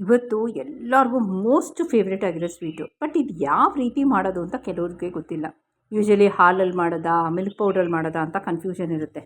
ಇವತ್ತು ಎಲ್ಲರಿಗೂ most favourite ಆಗಿರೋ ಸ್ವೀಟು ಬಟ್ ಇದು ಯಾವ ರೀತಿ ಮಾಡೋದು ಅಂತ ಕೆಲವ್ರಿಗೆ ಗೊತ್ತಿಲ್ಲ. ಯೂಶ್ವಲಿ ಹಾಲಲ್ಲಿ ಮಾಡೋದಾ ಮಿಲ್ಕ್ ಪೌಡ್ರಲ್ಲಿ ಮಾಡೋದಾ ಅಂತ ಕನ್ಫ್ಯೂಷನ್ ಇರುತ್ತೆ.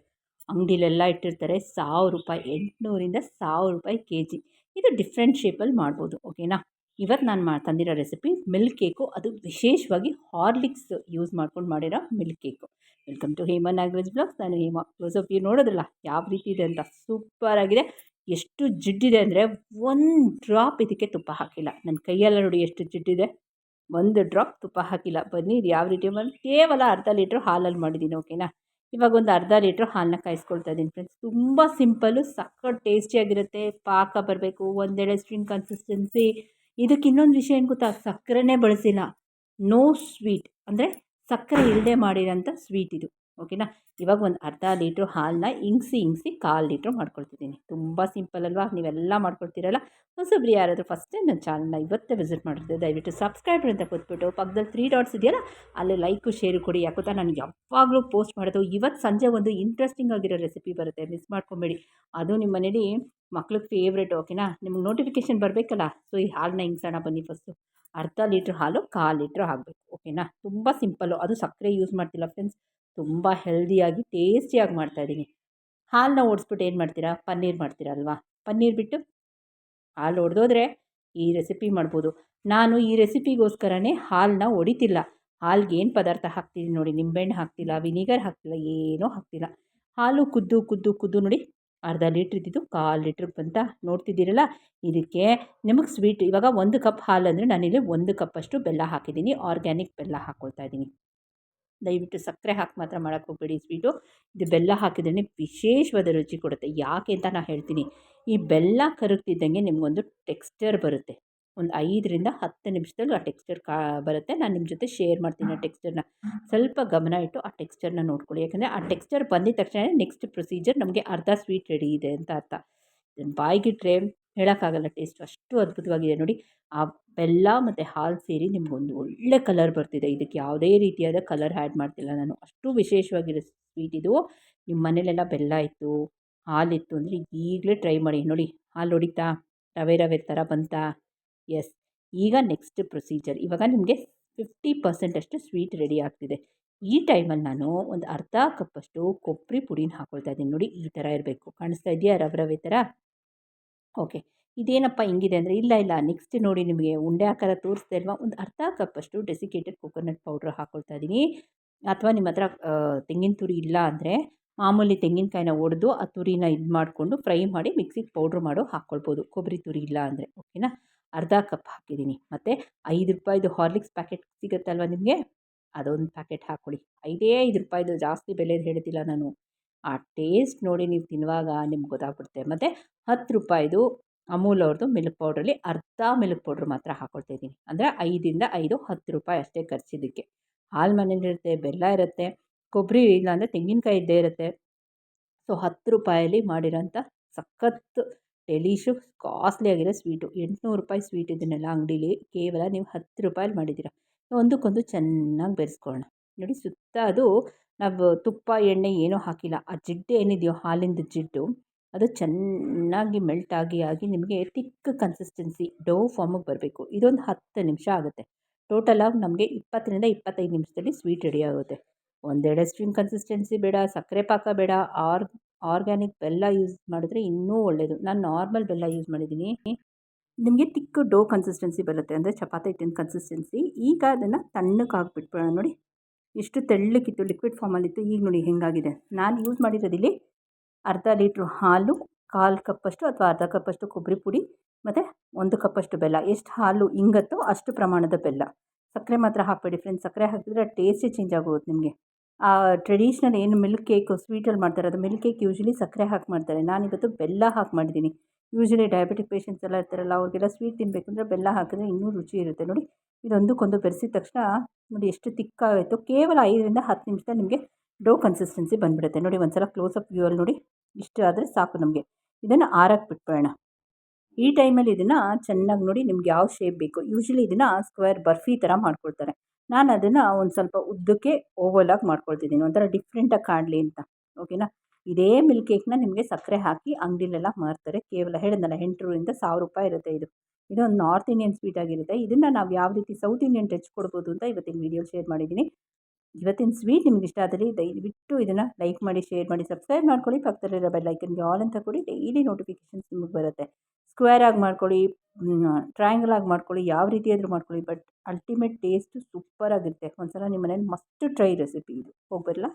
ಅಂಗಡಿಲೆಲ್ಲ ಇಟ್ಟಿರ್ತಾರೆ ಸಾವಿರ ರೂಪಾಯಿ, ಎಂಟುನೂರಿಂದ ಸಾವಿರ ರೂಪಾಯಿ ಕೆ ಜಿ ಇದು ಡಿಫ್ರೆಂಟ್ ಶೇಪಲ್ಲಿ ಮಾಡ್ಬೋದು ಓಕೆನಾ ಇವತ್ತು ನಾನು ಮಾ, ತಂದಿರೋ ರೆಸಿಪಿ ಮಿಲ್ಕ್ ಕೇಕು ಅದು ವಿಶೇಷವಾಗಿ ಹಾರ್ಲಿಕ್ಸ್ ಯೂಸ್ ಮಾಡ್ಕೊಂಡು ಮಾಡಿರೋ milk cake welcome to Hema Nagaraj blogs ನಾನು ಹೇಮಾ. ಕ್ಲೋಸ್ ಅಪ್ ಯು ನೋಡೋದ್ರಲ್ಲ, ಯಾವ ರೀತಿ ಇದೆ ಅಂತ. ಸೂಪರಾಗಿದೆ ಎಷ್ಟು ಜಿಡ್ಡಿದೆ ಅಂದರೆ ಒಂದು ಡ್ರಾಪ್ ಇದಕ್ಕೆ ತುಪ್ಪ ಹಾಕಿಲ್ಲ. ನನ್ನ ಕೈಯೆಲ್ಲ ನೋಡಿ ಎಷ್ಟು ಜಿಡ್ಡಿದೆ. ಒಂದು ಡ್ರಾಪ್ ತುಪ್ಪ ಹಾಕಿಲ್ಲ. ಬನ್ನಿ, ಇದು ಯಾವ ರೀತಿ ಬಂದು ಕೇವಲ ಅರ್ಧ ಲೀಟ್ರ್ ಹಾಲಲ್ಲಿ ಮಾಡಿದ್ದೀನಿ ಓಕೆನಾ ಇವಾಗ ಒಂದು ಅರ್ಧ ಲೀಟ್ರ್ ಹಾಲನ್ನ ಕಾಯಿಸ್ಕೊಳ್ತಾ ಇದ್ದೀನಿ ಫ್ರೆಂಡ್ಸ್ ತುಂಬ ಸಿಂಪಲ್ಲು ಸಖತ್ ಟೇಸ್ಟಿಯಾಗಿರುತ್ತೆ ಪಾಕ ಬರಬೇಕು, ಒಂದೆಡೆ ಸ್ಟ್ರಿಂಗ್ ಕನ್ಸಿಸ್ಟೆನ್ಸಿ ಇದಕ್ಕೆ ಇನ್ನೊಂದು ವಿಷಯ ಏನು ಗೊತ್ತಾ? ಸಕ್ಕರೆನೇ ಬಳಸಿಲ್ಲ. ನೋ ಸ್ವೀಟ್ ಅಂದರೆ ಸಕ್ಕರೆ ಇಲ್ಲದೆ ಮಾಡಿರೋಂಥ ಸ್ವೀಟ್ ಇದು. ಓಕೆನಾ? ಇವಾಗ ಒಂದು ಅರ್ಧ ಲೀಟ್ರ್ ಹಾಲನ್ನ ಇಂಗ್ಸಿ ಇಂಗ್ಸಿ ಕಾಲು ಲೀಟ್ರ್ ಮಾಡ್ಕೊಳ್ತಿದ್ದೀನಿ. ತುಂಬ ಸಿಂಪಲ್ ಅಲ್ವಾ? ನೀವೆಲ್ಲ ಮಾಡ್ಕೊಳ್ತೀರಲ್ಲ? ಹೊಸಬ್ರು ಯಾರಾದರೂ ಫಸ್ಟ್ ಟೈಮ್ ನನ್ನ ಚಾನಲ್ನ ಇವತ್ತೇ ವಿಸಿಟ್ ಮಾಡಿದ್ರೆ ದಯವಿಟ್ಟು ಸಬ್ಸ್ಕ್ರೈಬ್ ಅಂತ ಕೊಟ್ಬಿಟ್ಟು ಪಕ್ಕದಲ್ಲಿ ತ್ರೀ ಡಾಟ್ಸ್ ಇದೆಯಲ್ಲ, ಅಲ್ಲಿ ಲೈಕು ಶೇರು ಕೊಡಿ. ಯಾಕೋತಾ ನಾನು ಯಾವಾಗಲೂ ಪೋಸ್ಟ್ ಮಾಡೋದು ಇವತ್ತು ಸಂಜೆ ಒಂದು ಇಂಟ್ರೆಸ್ಟಿಂಗ್ ಆಗಿರೋ ರೆಸಿಪಿ ಬರುತ್ತೆ. ಮಿಸ್ ಮಾಡ್ಕೊಬೇಡಿ. ಅದು ನಿಮ್ಮ ಮನೇಲಿ ಮಕ್ಳಿಗೆ ಫೇವ್ರೇಟ್ ಓಕೆನಾ? ನಿಮ್ಗೆ ನೋಟಿಫಿಕೇಶನ್ ಬರಬೇಕಲ್ಲ? ಸೊ ಈ ಹಾಲನ್ನ ಹಿಂಗ್ಸೋಣ ಬನ್ನಿ ಫಸ್ಟು ಅರ್ಧ ಲೀಟ್ರ್ ಹಾಲು, ಕಾಲು ಲೀಟ್ರ್ ಆಗಬೇಕು ಓಕೆನಾ? ತುಂಬ ಸಿಂಪಲ್ಲು ಅದು ಸಕ್ಕರೆ ಯೂಸ್ ಮಾಡ್ತಿಲ್ಲ ಫ್ರೆಂಡ್ಸ್ ತುಂಬ ಹೆಲ್ದಿಯಾಗಿ ಟೇಸ್ಟಿಯಾಗಿ ಮಾಡ್ತಾಯಿದ್ದೀನಿ ಹಾಲನ್ನ ಓಡಿಸ್ಬಿಟ್ಟು ಏನು ಮಾಡ್ತೀರಾ? ಪನ್ನೀರ್ ಮಾಡ್ತೀರಾ ಅಲ್ವಾ? ಪನ್ನೀರ್ ಬಿಟ್ಟು ಹಾಲು ಒಡೆದೋದ್ರೆ ಈ ರೆಸಿಪಿ ಮಾಡ್ಬೋದು. ನಾನು ಈ ರೆಸಿಪಿಗೋಸ್ಕರನೇ ಹಾಲನ್ನ ಒಡಿತಿಲ್ಲ. ಹಾಲ್ಗೆ ಏನು ಪದಾರ್ಥ ಹಾಕ್ತೀನಿ ನೋಡಿ, ನಿಂಬೆಹಣ್ಣು ಹಾಕ್ತಿಲ್ಲ ವಿನಿಗರ್ ಹಾಕ್ತಿಲ್ಲ, ಏನೂ ಹಾಕ್ತಿಲ್ಲ. ಹಾಲು ಕುದ್ದು ಕುದ್ದು ಕುದ್ದು ನೋಡಿ, ಅರ್ಧ ಲೀಟ್ರ್ ಇದ್ದಿದ್ದು ಕಾಲು ಲೀಟ್ರ್ ಬಂತ ನೋಡ್ತಿದ್ದೀರಲ್ಲ? ಇದಕ್ಕೆ ನಿಮಗೆ ಸ್ವೀಟ್ ಇವಾಗ ಒಂದು ಕಪ್ ಹಾಲು ಅಂದರೆ ನಾನಿಲ್ಲಿ ಒಂದು ಕಪ್ಪಷ್ಟು ಬೆಲ್ಲ ಹಾಕಿದ್ದೀನಿ. ಆರ್ಗ್ಯಾನಿಕ್ ಬೆಲ್ಲ ಹಾಕ್ಕೊಳ್ತಾ ಇದ್ದೀನಿ. ದಯವಿಟ್ಟು ಸಕ್ಕರೆ ಹಾಕಿ ಮಾತ್ರ ಮಾಡೋಕ್ಕೆ ಹೋಗಬೇಡಿ ಸ್ವೀಟು ಇದು ಬೆಲ್ಲ ಹಾಕಿದ್ರೆ ವಿಶೇಷವಾದ ರುಚಿ ಕೊಡುತ್ತೆ. ಯಾಕೆ ಅಂತ ನಾನು ಹೇಳ್ತೀನಿ. ಈ ಬೆಲ್ಲ ಕರಗ್ತಿದ್ದಂಗೆ ನಿಮಗೊಂದು ಟೆಕ್ಸ್ಚರ್ ಬರುತ್ತೆ. ಒಂದು ಐದರಿಂದ ಹತ್ತು ನಿಮಿಷದಲ್ಲಿ ಆ ಟೆಕ್ಸ್ಚರ್ ಕಾ, ಬರುತ್ತೆ. ನಾನು ನಿಮ್ಮ ಜೊತೆ ಶೇರ್ ಮಾಡ್ತೀನಿ ಆ ಟೆಕ್ಸ್ಚರ್ನ ಸ್ವಲ್ಪ ಗಮನ ಇಟ್ಟು ಆ ಟೆಕ್ಸ್ಚರ್ನ ನೋಡ್ಕೊಳ್ಳಿ. ಯಾಕಂದರೆ ಆ ಟೆಕ್ಸ್ಚರ್ ಬಂದಿದ ತಕ್ಷಣ ನೆಕ್ಸ್ಟ್ ಪ್ರೊಸೀಜರ್ ನಮಗೆ ಅರ್ಧ ಸ್ವೀಟ್ ರೆಡಿ ಇದೆ ಅಂತ ಅರ್ಥ. ಬಾಯಿಗಿಟ್ರೆ ಹೇಳೋಕ್ಕಾಗಲ್ಲ ಟೇಸ್ಟ್. ಅಷ್ಟು ಅದ್ಭುತವಾಗಿದೆ ನೋಡಿ. ಆ ಬೆಲ್ಲ ಮತ್ತು ಹಾಲು ಸೇರಿ ನಿಮಗೊಂದು ಒಳ್ಳೆ ಕಲರ್ ಬರ್ತಿದೆ. ಇದಕ್ಕೆ ಯಾವುದೇ ರೀತಿಯಾದ ಕಲರ್ ಆ್ಯಡ್ ಮಾಡ್ತಿಲ್ಲ ನಾನು. ಅಷ್ಟು ವಿಶೇಷವಾಗಿರೋ ಸ್ವೀಟ್ ಇದು. ನಿಮ್ಮ ಮನೇಲೆಲ್ಲ ಬೆಲ್ಲ ಇತ್ತು ಹಾಲಿತ್ತು ಅಂದರೆ ಈಗಲೇ ಟ್ರೈ ಮಾಡಿ. ನೋಡಿ, ಹಾಲು ಹೊಡಿತಾ, ರವೆ ರವೆ ಥರ ಬಂತಾ? ಎಸ್. ಈಗ ನೆಕ್ಸ್ಟ್ ಪ್ರೊಸೀಜರ್. ಇವಾಗ ನಿಮಗೆ ಫಿಫ್ಟಿ ಪರ್ಸೆಂಟ್ ಅಷ್ಟು ಸ್ವೀಟ್ ರೆಡಿ ಆಗ್ತಿದೆ. ಈ ಟೈಮಲ್ಲಿ ನಾನು ಒಂದು ಅರ್ಧ ಕಪ್ಪಷ್ಟು ಕೊಬ್ಬರಿ ಪುಡಿನ ಹಾಕ್ಕೊಳ್ತಾ ಇದ್ದೀನಿ. ನೋಡಿ, ಈ ಥರ ಇರಬೇಕು. ಕಾಣಿಸ್ತಾ ಇದೆಯಾ ರವೆ ರವೆ ಥರ? ಓಕೆ. ಇದೇನಪ್ಪ ಹಿಂಗಿದೆ ಅಂದರೆ, ಇಲ್ಲ ಇಲ್ಲ ನೆಕ್ಸ್ಟ್ ನೋಡಿ ನಿಮಗೆ ಉಂಡೆ ಆಕಾರ ತೋರಿಸ್ತಾ ಇಲ್ವಾ? ಒಂದು ಅರ್ಧ ಕಪ್ಪಷ್ಟು ಡೆಸಿಕೇಟೆಡ್ ಕೊಕೊನಟ್ ಪೌಡ್ರ್ ಹಾಕ್ಕೊಳ್ತಾ ಇದ್ದೀನಿ. ಅಥವಾ ನಿಮ್ಮ ಹತ್ರ ತೆಂಗಿನ ತುರಿ ಇಲ್ಲ ಅಂದರೆ, ಮಾಮೂಲಿ ತೆಂಗಿನಕಾಯಿನ ಒಡೆದು ಆ ತುರಿನ ಇದು ಮಾಡಿಕೊಂಡು ಫ್ರೈ ಮಾಡಿ ಮಿಕ್ಸಿಗೆ ಪೌಡ್ರ್ ಮಾಡೋ ಹಾಕ್ಕೊಳ್ಬೋದು ಕೊಬ್ಬರಿ ತುರಿ ಇಲ್ಲ ಅಂದರೆ, ಓಕೆನಾ? ಅರ್ಧ ಕಪ್ ಹಾಕಿದ್ದೀನಿ. ಮತ್ತು ಐದು ರೂಪಾಯಿದು ಹಾರ್ಲಿಕ್ಸ್ ಪ್ಯಾಕೆಟ್ ಸಿಗುತ್ತಲ್ವ ನಿಮಗೆ? ಅದೊಂದು ಪ್ಯಾಕೆಟ್ ಹಾಕ್ಕೊಳ್ಳಿ ಐದೇ ಐದು ರೂಪಾಯಿದು ಜಾಸ್ತಿ ಬೆಲೆ ಹೇಳ್ತಿಲ್ಲ ನಾನು. ಆ ಟೇಸ್ಟ್ ನೋಡಿ ನೀವು ತಿನ್ನುವಾಗ ನಿಮ್ಗೆ ಗೊತ್ತಾಗ್ಬಿಡುತ್ತೆ. ಮತ್ತು ಹತ್ತು ರೂಪಾಯಿದು ಅಮೂಲ್ ಅವ್ರದ್ದು ಮಿಲ್ಕ್ ಪೌಡ್ರಲ್ಲಿ ಅರ್ಧ ಮಿಲ್ಕ್ ಪೌಡ್ರ್ ಮಾತ್ರ ಹಾಕ್ಕೊಳ್ತಾ ಇದ್ದೀನಿ. ಅಂದರೆ ಐದರಿಂದ ಐದು, ಹತ್ತು ರೂಪಾಯಿ ಅಷ್ಟೇ ಖರ್ಚಿದ್ದಕ್ಕೆ ಹಾಲು ಮನೇಲಿರುತ್ತೆ ಬೆಲ್ಲ ಇರುತ್ತೆ, ಕೊಬ್ಬರಿ ಇಲ್ಲಾಂದರೆ ತೆಂಗಿನಕಾಯಿ ಇದ್ದೇ ಇರುತ್ತೆ. ಸೊ ಹತ್ತು ರೂಪಾಯಲ್ಲಿ ಮಾಡಿರೋಂಥ ಸಖತ್ತು ಡೆಲಿಷು ಕಾಸ್ಟ್ಲಿ ಆಗಿರೋ ಸ್ವೀಟು. ಎಂಟುನೂರು ರೂಪಾಯಿ ಸ್ವೀಟ್ ಇದನ್ನೆಲ್ಲ ಅಂಗಡೀಲಿ ಕೇವಲ ನೀವು ಹತ್ತು ರೂಪಾಯಲ್ಲಿ ಮಾಡಿದ್ದೀರ. ಒಂದಕ್ಕೊಂದು ಚೆನ್ನಾಗಿ ಬೆರೆಸ್ಕೊಳ್ಳೋಣ. ನೋಡಿ ಸುತ್ತ ಅದು ನಾವು ತುಪ್ಪ, ಎಣ್ಣೆ ಏನೂ ಹಾಕಿಲ್ಲ. ಆ ಜಿಡ್ಡು ಏನಿದೆಯೋ ಹಾಲಿಂದು ಜಿಡ್ಡು, ಅದು ಚೆನ್ನಾಗಿ ಮೆಲ್ಟ್ ಆಗಿ ಆಗಿ ನಿಮಗೆ ತಿಕ್ ಕನ್ಸಿಸ್ಟೆನ್ಸಿ ಡೋ ಫಾರ್ಮಿಗೆ ಬರಬೇಕು. ಇದೊಂದು ಹತ್ತು ನಿಮಿಷ ಆಗುತ್ತೆ. ಟೋಟಲಾಗಿ ನಮಗೆ ಇಪ್ಪತ್ತರಿಂದ ಇಪ್ಪತ್ತೈದು ನಿಮಿಷದಲ್ಲಿ ಸ್ವೀಟ್ ರೆಡಿ ಆಗುತ್ತೆ. ಒಂದೆಡೆ ಸ್ಟ್ರೀಮ್ ಕನ್ಸಿಸ್ಟೆನ್ಸಿ ಬೇಡ, ಸಕ್ಕರೆ ಪಾಕ ಬೇಡ, ಆರ್ ಆರ್ಗ್ಯಾನಿಕ್ ಬೆಲ್ಲ ಯೂಸ್ ಮಾಡಿದ್ರೆ ಇನ್ನೂ ಒಳ್ಳೆಯದು ನಾನು ನಾರ್ಮಲ್ ಬೆಲ್ಲ ಯೂಸ್ ಮಾಡಿದ್ದೀನಿ. ನಿಮಗೆ ತಿಕ್ಕು ಡೋ ಕನ್ಸಿಸ್ಟೆನ್ಸಿ ಬರುತ್ತೆ ಅಂದರೆ ಚಪಾತಿ ಹಿಟ್ಟಿನ ಕನ್ಸಿಸ್ಟೆನ್ಸಿ ಈಗ ಅದನ್ನು ತಣ್ಣಗೆ ಹಾಕ್ಬಿಟ್ಬಿಡೋಣ ನೋಡಿ. ಎಷ್ಟು ತೆಳ್ಳಕ್ಕಿತ್ತು ಲಿಕ್ವಿಡ್ ಫಾರ್ಮಲ್ಲಿತ್ತು ಈಗ ನೋಡಿ ಹೆಂಗಾಗಿದೆ. ನಾನು ಯೂಸ್ ಮಾಡಿರೋದಿಲ್ಲಿ ಅರ್ಧ ಲೀಟ್ರ್ ಹಾಲು, ಕಾಲು ಕಪ್ಪಷ್ಟು ಅಥವಾ ಅರ್ಧ ಕಪ್ಪಷ್ಟು ಕೊಬ್ಬರಿ ಪುಡಿ ಮತ್ತು ಒಂದು ಕಪ್ಪಷ್ಟು ಬೆಲ್ಲ. ಎಷ್ಟು ಹಾಲು ಹಿಂಗತ್ತೋ ಅಷ್ಟು ಪ್ರಮಾಣದ ಬೆಲ್ಲ. ಸಕ್ಕರೆ ಮಾತ್ರ ಹಾಕಬೇಡಿ ಫ್ರೆಂಡ್ಸ್ ಸಕ್ಕರೆ ಹಾಕಿದ್ರೆ ಟೇಸ್ಟೇ ಚೇಂಜ್ ಆಗೋಗುತ್ತೆ ನಿಮಗೆ. ಆ ಟ್ರೆಡಿಷ್ನಲ್ ಏನು ಮಿಲ್ಕ್ ಕೇಕು ಸ್ವೀಟಲ್ಲಿ ಮಾಡ್ತಾರೆ, ಅದು ಮಿಲ್ಕ್ ಕೇಕ್ ಯೂಶ್ವಲಿ ಸಕ್ಕರೆ ಹಾಕಿ ಮಾಡ್ತಾರೆ. ನಾನಿವತ್ತು ಬೆಲ್ಲ ಹಾಕಿ ಮಾಡಿದ್ದೀನಿ. ಯೂಶ್ವಲಿ ಡಯಾಬಿಟಿಕ್ ಪೇಷಂಟ್ಸ್ ಎಲ್ಲ ಇರ್ತಾರಲ್ಲ, ಅವ್ರಿಗೆಲ್ಲ ಸ್ವೀಟ್ ತಿನ್ನಬೇಕು ಅಂದರೆ ಬೆಲ್ಲ ಹಾಕಿದ್ರೆ ಇನ್ನೂ ರುಚಿ ಇರುತ್ತೆ. ನೋಡಿ, ಇದೊಂದಕ್ಕೊಂದು ಬೆರೆಸಿದ ತಕ್ಷಣ ನೋಡಿ ಎಷ್ಟು ತಿಕ್ಕಾಯಿತು ಕೇವಲ ಐದರಿಂದ ಹತ್ತು ನಿಮಿಷದಲ್ಲಿ ನಿಮಗೆ ಡೋ ಕನ್ಸಿಸ್ಟೆನ್ಸಿ ಬಂದುಬಿಡುತ್ತೆ. ನೋಡಿ ಒಂದು ಸಲ ವ್ಯೂ ಅಲ್ಲಿ ನೋಡಿ, ಇಷ್ಟು ಆದರೆ ಸಾಕು ನಮಗೆ. ಇದನ್ನು ಆರಕ್ಕೆ ಬಿಟ್ಬಿಡೋಣ. ಈ ಟೈಮಲ್ಲಿ ಇದನ್ನು ಚೆನ್ನಾಗಿ ನೋಡಿ ನಿಮ್ಗೆ ಯಾವ ಶೇಪ್ ಬೇಕು. ಯೂಶ್ವಲಿ ಇದನ್ನು ಸ್ಕ್ವೇರ್ ಬರ್ಫಿ ಥರ ಮಾಡ್ಕೊಳ್ತಾರೆ ನಾನು ಅದನ್ನು ಒಂದು ಸ್ವಲ್ಪ ಉದ್ದಕ್ಕೆ ಓವಲಾಗಿ ಮಾಡ್ಕೊಳ್ತಿದ್ದೀನಿ. ಒಂಥರ ಡಿಫ್ರೆಂಟಾಗಿ ಕಾಣಲಿ ಅಂತ. ಓಕೆನಾ ಇದೇ ಮಿಲ್ಕ್ ಕೇಕ್ನ ನಿಮಗೆ ಸಕ್ಕರೆ ಹಾಕಿ ಅಂಗಡಿಲೆಲ್ಲ ಮಾರ್ತಾರೆ. ಕೇವಲ ಹೇಳಿದ್ನಲ್ಲ ಎಂಟರಿಂದ ಸಾವಿರ ರೂಪಾಯಿ ಇರುತ್ತೆ ಇದು. ಇದೊಂದು ನಾರ್ತ್ ಇಂಡಿಯನ್ ಸ್ವೀಟ್ ಆಗಿರುತ್ತೆ. ಇದನ್ನು ನಾವು ಯಾವ ರೀತಿ ಸೌತ್ ಇಂಡಿಯನ್ ಟಚ್ ಕೊಡ್ಬೋದು ಅಂತ ಇವತ್ತಿನ ವೀಡಿಯೋ ಶೇರ್ ಮಾಡಿದ್ದೀನಿ. ಇವತ್ತಿನ ಸ್ವೀಟ್ ನಿಮ್ಗೆ ಇಷ್ಟ ಆದರೆ ದಯವಿಟ್ಟು ಇದನ್ನು ಲೈಕ್ ಮಾಡಿ, ಶೇರ್ ಮಾಡಿ, ಸಬ್ಸ್ಕ್ರೈಬ್ ಮಾಡ್ಕೊಳ್ಳಿ. ಪಕ್ಕದಲ್ಲಿರೋ ಬೆಲ್ ಐಕನ್ಗೆ ಆಲ್ ಅಂತ ಕೊಡಿ. ಡೈಲಿ ನೋಟಿಫಿಕೇಷನ್ಸ್ ನಿಮಗೆ ಬರುತ್ತೆ. ಸ್ಕ್ವೇರ್ ಆಗಿ ಮಾಡ್ಕೊಳ್ಳಿ ಟ್ರಯಾಂಗಲ್ ಆಗಿ ಮಾಡ್ಕೊಳ್ಳಿ, ಯಾವ ರೀತಿ ಆದರೂ ಮಾಡ್ಕೊಳ್ಳಿ. ಬಟ್ ಅಲ್ಟಿಮೇಟ್ ಟೇಸ್ಟು ಸೂಪರಾಗಿರುತ್ತೆ ಒಂದ್ಸಲ ನಿಮ್ಮ ಮನೇಲಿ ಮಸ್ಟ್ ಟ್ರೈ ರೆಸಿಪಿ ಇದು. ಹೋಗ್ಬರಲಾ?